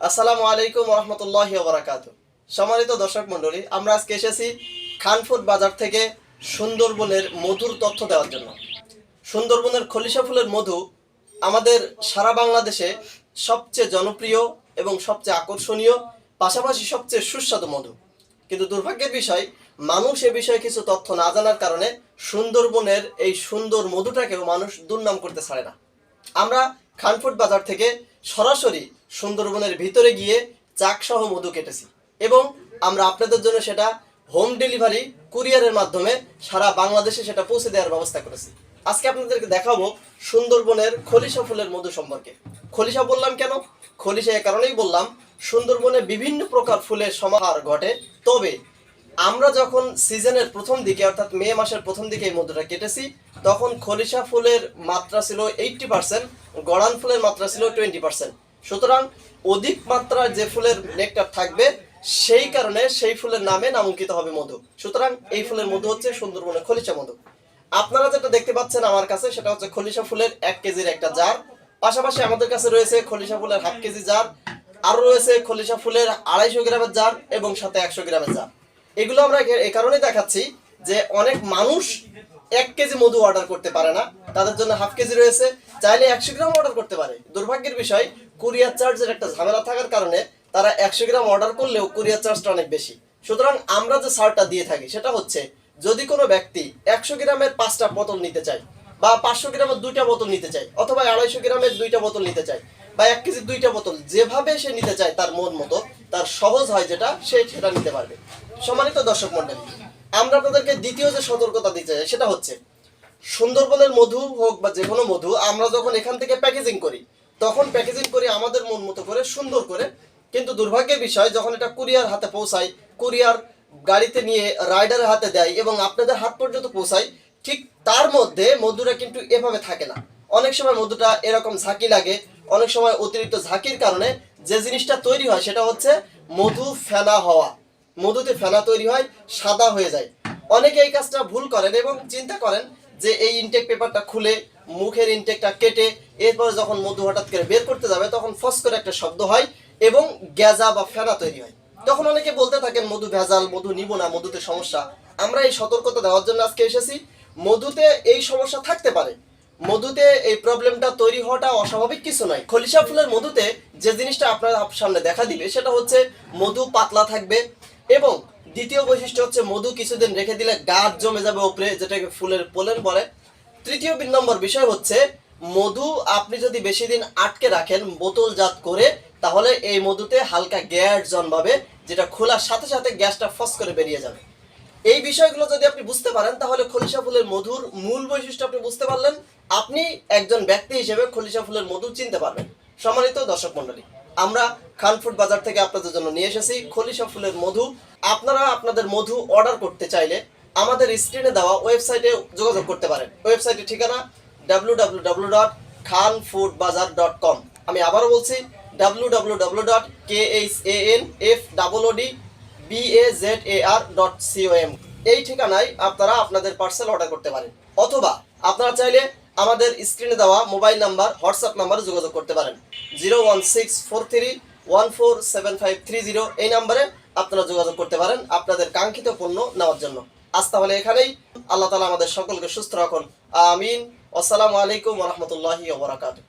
আসসালামু আলাইকুম রহমতুল্লাহি ওবরাকাত সম্মানিত দর্শক মণ্ডলী, আমরা আজকে এসেছি খানফুট বাজার থেকে সুন্দরবনের মধুর তথ্য দেওয়ার জন্য। সুন্দরবনের খলিশা ফুলের মধু আমাদের সারা বাংলাদেশে সবচেয়ে জনপ্রিয় এবং সবচেয়ে আকর্ষণীয়, পাশাপাশি সবচেয়ে সুস্বাদু মধু। কিন্তু দুর্ভাগ্যের বিষয়, মানুষ এ বিষয়ে কিছু তথ্য না জানার কারণে সুন্দরবনের এই সুন্দর মধুটাকেও মানুষ দুর্নাম করতে ছাড়ে না। আমরা খানফুট বাজার থেকে সরাসরি সুন্দরবনের ভিতরে গিয়ে চাকসহ মধু কেটেছি। এবং আমরা আপনাদের জন্য সেটা হোম ডেলিভারি কুরিয়ারের মাধ্যমে সারা বাংলাদেশে সেটা পৌঁছে দেওয়ার ব্যবস্থা করেছি। আজকে আপনাদেরকে দেখাবো সুন্দরবনের খলিশা ফুলের মধু সম্পর্কে। খলিশা বললাম কেন? খলিশা এ কারণেই বললাম, সুন্দরবনে বিভিন্ন প্রকার ফুলের সমাহার ঘটে। তবে আমরা যখন সিজনের প্রথম দিকে, অর্থাৎ মে মাসের প্রথম দিকে এই মধুটা কেটেছি, তখন খলিশা ফুলের মাত্রা ছিল এইটটি পার্সেন্ট গড়ান ফুলের মাত্রা ছিল টোয়েন্টি পার্সেন্ট। সুতরাং অধিক মাত্রার যে ফুলের নেকটার থাকবে, সেই কারণে সেই ফুলের নামে নামাঙ্কিত হবে মধু। সুতরাং এই ফুলের মধু হচ্ছে সুন্দরবনের খলিশা মধু। আপনারা যেটা দেখতে পাচ্ছেন আমার কাছে, সেটা হচ্ছে খলিশা ফুলের এক কেজির একটা জার। পাশাপাশি আমাদের কাছে রয়েছে খলিশা ফুলের হাফ কেজি জার আরও রয়েছে খলিশা ফুলের আড়াইশো গ্রামের জার এবং সাথে একশো গ্রামের জার। এগুলো আমরা এ- কারণেই দেখাচ্ছি যে অনেক মানুষ এক কেজি মধু অর্ডার করতে পারে না। তাদের জন্য হাফ কেজি রয়েছে। চাইলে একশো গ্রাম অর্ডার করতে পারে। দুর্ভাগ্যের বিষয়, কুরিয়ার চার্জের একটা ঝামেলা থাকার কারণে তারা একশো গ্রাম অর্ডার করলেও কুরিয়ার চার্জটা অনেক বেশি। সুতরাং আমরা যে সারটা দিয়ে থাকি, সেটা হচ্ছে যদি কোনো ব্যক্তি একশো গ্রামের পাঁচটা বোতল নিতে চায় বা পাঁচশো গ্রামের দুইটা বোতল নিতে চায় অথবা আড়াইশো গ্রামের দুইটা বোতল নিতে চায় বা এক কেজির দুইটা বোতল যেভাবে সে নিতে চায় তার মন মতো, তার সহজ হয় যেটা, সে সেটা নিতে পারবে। সম্মানিত দর্শক মন্ডলী আমরা আপনাদেরকে দ্বিতীয় যে সতর্কতা দিতে চাই সেটা হচ্ছে, সুন্দরবনের মধু হোক বা যে কোনো মধু, আমরা যখন এখান থেকে প্যাকেজিং করি, তখন প্যাকেজিং করি আমাদের মন মতো করে সুন্দর করে, কিন্তু দুর্ভাগ্যের বিষয়, যখন এটা কুরিয়ার হাতে পৌঁছায়, কুরিয়ার গাড়িতে নিয়ে রাইডারের হাতে দেয় এবং আপনাদের হাত পর্যন্ত পৌঁছায়, ঠিক তার মধ্যে মধুটা কিন্তু এভাবে থাকে না। অনেক সময় মধুটা এরকম ঝাঁকি লাগে, অনেক সময় অতিরিক্ত ঝাঁকির কারণে যে জিনিসটা তৈরি হয় সেটা হচ্ছে মধু ফেনা হওয়া। মধুতে ফেনা তৈরি হয়, সাদা হয়ে যায়। অনেকে এই কাজটা ভুল করেন এবং চিন্তা করেন যে এই ইনটেক পেপারটা খুলে, মুখের ইনটেকটা কেটে, এরপরে যখন মধু হঠাৎ করে বের করতে যাবে, তখন ফস করে একটা শব্দ হয় এবং গ্যাজা বা ফেনা তৈরি হয়। তখন অনেকে বলতে থাকেন, মধু ভেজাল, মধু নিব না, মধুতে সমস্যা। আমরা এই সতর্কতা দেওয়ার জন্য আজকে এসেছি। মধুতে এই সমস্যা থাকতে পারে। মধুতে এই প্রবলেমটা তৈরি হওয়াটা অস্বাভাবিক কিছু নয়। খলিশা ফুলের মধুতে যে জিনিসটা আপনার সামনে দেখা দিবে, সেটা হচ্ছে মধু পাতলা থাকবে এবং দ্বিতীয় বৈশিষ্ট্য হচ্ছে, মধু কিছুদিন রেখে দিলে গাছ জমে যাবে উপরে, যেটাকে ফুলের পোলেন বলে। তৃতীয় তিন নম্বর বিষয় হচ্ছে, মধু আপনি যদি বেশি দিন আটকে রাখেন বোতলজাত করে, তাহলে এই মধুতে হালকা গ্যাস জন্মাবে, যেটা খোলার সাথে সাথে গ্যাসটা ফস করে বেরিয়ে যাবে। এই বিষয়গুলো যদি আপনি বুঝতে পারেন, তাহলে খলিশা ফুলের মধুর মূল বৈশিষ্ট্য আপনি বুঝতে পারলেন। আপনি একজন ব্যক্তি হিসেবে খলিশা ফুলের মধু চিনতে পারবেন। সম্মানিত দর্শক মন্ডলী আমরা খানফুড বাজার থেকে আপনাদের জন্য নিয়ে এসেছি খলিশা ফুলের মধু। আপনারা আপনাদের মধু অর্ডার করতে চাইলে আমাদের স্ক্রিনে দেওয়া ওয়েবসাইটে যোগাযোগ করতে পারেন। ওয়েবসাইটের ঠিকানা W W W dot Khan food Bazaar dot com আমি আবারও বলছি W W W dot K H A N F double O D B A Z A R dot C O M এই ঠিকানায় আপনারা আপনাদের পার্সেল অর্ডার করতে পারেন। অথবা আপনারা চাইলে আমাদের স্ক্রিনে দেওয়া মোবাইল নাম্বার, হোয়াটসঅ্যাপ নাম্বারে যোগাযোগ করতে পারেন। Zero one six four three one four seven five three zero এই নাম্বারে আপনারা যোগাযোগ করতে পারেন আপনাদের কাঙ্ক্ষিত পণ্য নেওয়ার জন্য। আজ তাহলে এখানেই। আল্লাহ তালা আমাদের সকলকে সুস্থ রাখুন। আমিন। আসসালামু আলাইকুম রহমতুল্লাহি ওবরাকাতু